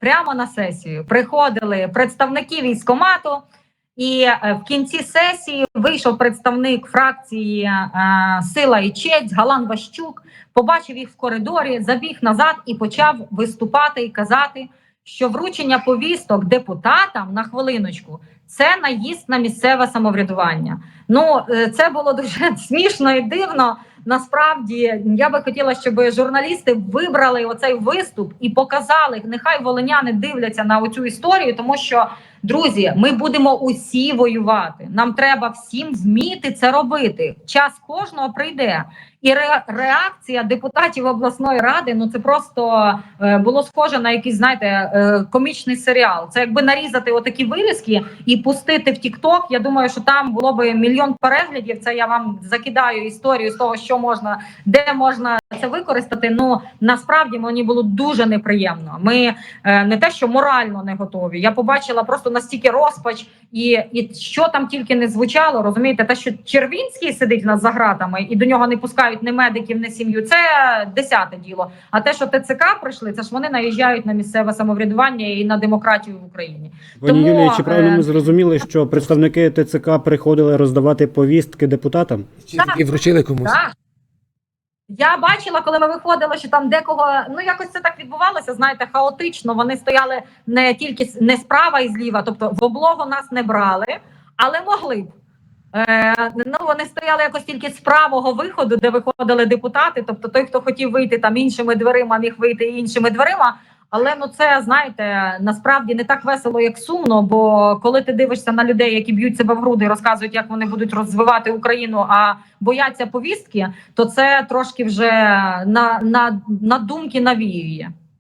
прямо на сесію приходили представники військомату, і е, в кінці сесії вийшов представник фракції е, Сила і честь Галан Ващук, побачив їх в коридорі, забіг назад і почав виступати і казати, що вручення повісток депутатам на хвилиночку це наїзд на місцеве самоврядування. Ну е, це було дуже смішно і дивно. Насправді я би хотіла, щоб журналісти вибрали оцей виступ і показали. Нехай волиняни дивляться на оцю історію, тому що друзі, ми будемо усі воювати. Нам треба всім вміти це робити. Час кожного прийде. І ре- реакція депутатів обласної ради ну це просто е, було схоже на якийсь, знаєте, е, комічний серіал. Це якби нарізати отакі вирізки і пустити в Тікток. Я думаю, що там було би мільйон переглядів. Це я вам закидаю історію з того, що можна, де можна це використати. Ну насправді мені було дуже неприємно. Ми е, не те, що морально не готові. Я побачила просто настільки розпач, і, і що там тільки не звучало. Розумієте, те, що Червінський сидить нас за гратами, і до нього не пускають ні медиків, ні сім'ю. Це десяте діло. А те, що ТЦК прийшли, це ж вони наїжджають на місцеве самоврядування і на демократію в Україні. Пані Юлія, чи правильно е, ми зрозуміли, що представники ТЦК приходили роздавати повістки депутатам? Чи Так. вручили комусь? Так. Я бачила, коли ми виходили, що там декого ну якось це так відбувалося. Знаєте, хаотично. Вони стояли не тільки не справа і зліва, тобто в облогу нас не брали, але могли б. Е, ну вони стояли якось тільки з правого виходу, де виходили депутати. Тобто, той, хто хотів вийти там іншими дверима, міг вийти іншими дверима. Але ну це знаєте, насправді не так весело, як сумно. Бо коли ти дивишся на людей, які б'ють себе в груди, розказують, як вони будуть розвивати Україну, а бояться повістки, то це трошки вже на, на, на думки навіює.